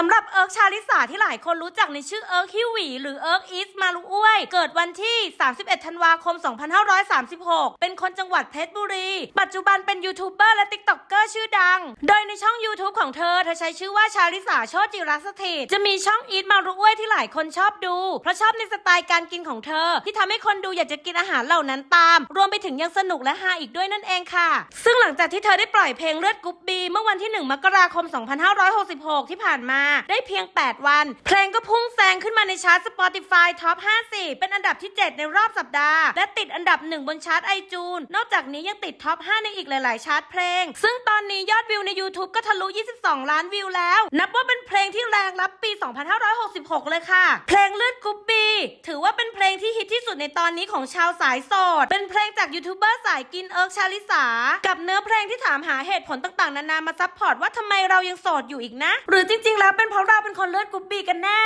สำหรับเอิร์กชาลิสาที่หลายคนรู้จักในชื่อเอิร์กฮิวีหรือเอิร์กอีสมาลุอ้วย เกิดวันที่ 31 ธันวาคม 2536 เป็นคนจังหวัดเพชรบุรี ปัจจุบันเป็นยูทูบเบอร์และติ๊กต็อกเกอร์ชื่อดัง โดยในช่อง YouTube ของเธอ เธอใช้ชื่อว่าชาลิสาโชติจิรสถิตจะมีช่องอีทมาลุอ้วยที่หลายคนชอบดู เพราะชอบในสไตล์การกินของเธอ ที่ทำให้คนดูอยากจะกินอาหารเหล่านั้นตาม รวมไปถึงยังสนุกและฮาอีกด้วยนั่นเองค่ะ งหลังจากที่เธอได้ปล่อยเพลงเลือดกรุ๊ปบีเมื่อวันที่ 1 มกราคม 2566 ที่ผ่านมาได้เพียง 8 วัน เพลงก็พุ่งแซงขึ้นมาในชาร์ต Spotify Top 50 เป็นอันดับที่ 7 ในรอบสัปดาห์ และติดอันดับ 1 บนชาร์ตไอจูนนอกจากนี้ยังติดท็อป 5 ในอีกหลาย ๆ ชาร์ตเพลง ซึ่งตอนนี้ยอดวิวใน YouTube ก็ทะลุ 22 ล้านวิวแล้ว นับว่าเป็นเพลงที่แรงรับปี 2566 เลยค่ะ เพลงเลือดกรุ๊ปบีถือว่าเป็นเพลงที่ฮิตที่สุดในตอนนี้ของชาวสายโสดเป็นเพลงจากยูทูบเบอร์สายกินเอิร์กชาลิสากับเนื้อเพลงที่ถามหาเหตุผลต่างๆ นานามาซัพพอร์ตว่าทำไมเรายังโสดอยู่อีกนะ หรือจริงๆ แล้วเป็นเพราะเราเป็นคนเลือดกรุ๊ปบีกันแน่